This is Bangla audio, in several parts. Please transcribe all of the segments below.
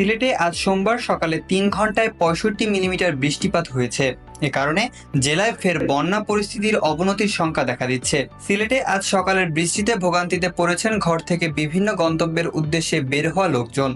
সিলেটে আজ সোমবার সকালে তিন ঘন্টায় পঁয়ষট্টি মিলিমিটার বৃষ্টিপাত হয়েছে। এ কারণে জেলায় ফের বন্যা পরিস্থিতির অবনতির সংখ্যা দেখা দিচ্ছে। সিলেটে আজ সকালের বৃষ্টিতে ভোগান্তিতে পড়েছেন ঘর থেকে বিভিন্ন গন্তব্যের উদ্দেশ্যে বের হওয়া লোকজন।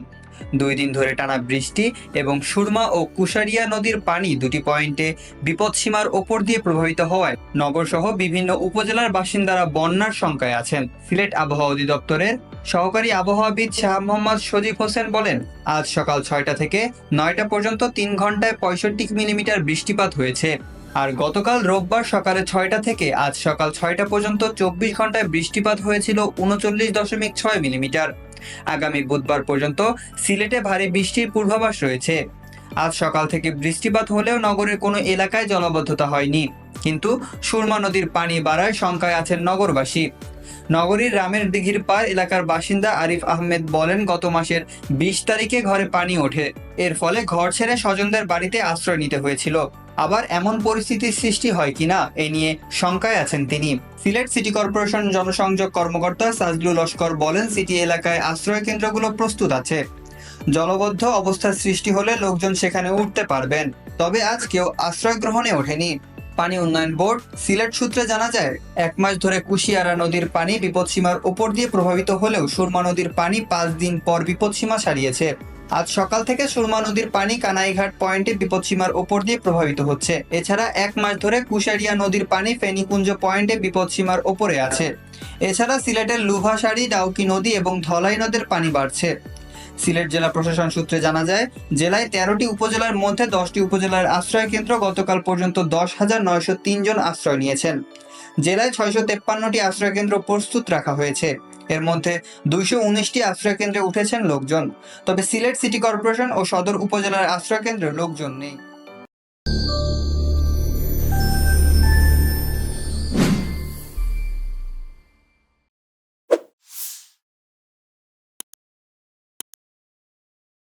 দুই দিন ধরে টানা বৃষ্টি এবং সুরমা ও কুশারিয়া নদীর পানি দুটি পয়েন্টে বিপদসীমার ওপর দিয়ে প্রভাবিত হওয়ায় নগরসহ বিভিন্ন উপজেলার বাসিন্দারা বন্যার শঙ্কায় আছেন। সিলেট আবহাওয়া অধিদপ্তরের সহকারী আবহাওয়াবিদ শাহ মোহাম্মদ সজীব হোসেন বলেন, আজ সকাল ছয়টা থেকে নয়টা পর্যন্ত তিন ঘন্টায় পঁয়ষট্টি মিলিমিটার বৃষ্টিপাত হয়েছে। আর গতকাল রোববার সকালে ছয়টা থেকে আজ সকাল ছয়টা পর্যন্ত চব্বিশ ঘন্টায় বৃষ্টিপাত হয়েছিল উনচল্লিশ দশমিক ছয় মিলিমিটার। আগামী বুধবার পর্যন্ত সিলেটে ভারী বৃষ্টির পূর্বাভাস রয়েছে। আজ সকাল থেকে বৃষ্টিপাত হলেও নগরের কোনো এলাকায় জলবদ্ধতা হয়নি। কিন্তু সুরমা নদীর পানি বাড়ায় শঙ্কায় আছেন নগরবাসী। নগরীর রামের দিঘির পার এলাকার বাসিন্দা আরিফ আহমেদ বলেন, গত মাসের বিশ তারিখে ঘরে পানি ওঠে। এর ফলে ঘর ছেড়ে স্বজনদের বাড়িতে আশ্রয় নিতে হয়েছিল। আবার এমন পরিস্থিতির সৃষ্টি হয় কিনা এ নিয়ে শঙ্কায় আছেন তিনি। সিলেট সিটি কর্পোরেশন জনসংযোগ কর্মকর্তা সাজলুল লস্কর বলেন, সিটি এলাকায় আশ্রয় কেন্দ্রগুলো প্রস্তুত আছে। জলবদ্ধ অবস্থার সৃষ্টি হলে লোকজন সেখানে উঠতে পারবেন। তবে আজ কেউ আশ্রয় গ্রহণে ওঠেনি। পানি উন্নয়ন বোর্ড, সিলেট সূত্রে জানা যায়, এক মাস ধরে কুশিয়ারা নদীর পানি বিপদসীমার ওপর দিয়ে প্রভাবিত হলেও সুরমা নদীর পানি পাঁচ দিন পর বিপদসীমা ছাড়িয়েছে আজ সকাল থেকে সুরমা নদীর পানি কানাইঘাট পয়েন্টে বিপদসীমার ওপর দিয়ে প্রভাবিত হচ্ছে। এছাড়া এক মাস ধরে কুশারিয়া নদীর পানি ফেনীকুঞ্জ পয়েন্টে বিপদসীমার ওপরে আছে। এছাড়া সিলেটের লুভাসারি, ডাউকি নদী এবং ধলাই নদের পানি বাড়ছে। সিলেট জেলা প্রশাসন সূত্রে জানা যায়, জেলায় তেরোটি উপজেলার মধ্যে দশটি উপজেলার আশ্রয় কেন্দ্র গতকাল পর্যন্ত দশ হাজার নয়শো তিনজন আশ্রয় নিয়েছেন। জেলায় ছয়শো তেপ্পান্নটি আশ্রয় কেন্দ্র প্রস্তুত রাখা হয়েছে। এর মধ্যে দুইশো উনিশটি আশ্রয় কেন্দ্রে উঠেছেন লোকজন। তবে সিলেট সিটি কর্পোরেশন ও সদর উপজেলার আশ্রয় কেন্দ্রে লোকজন নেই।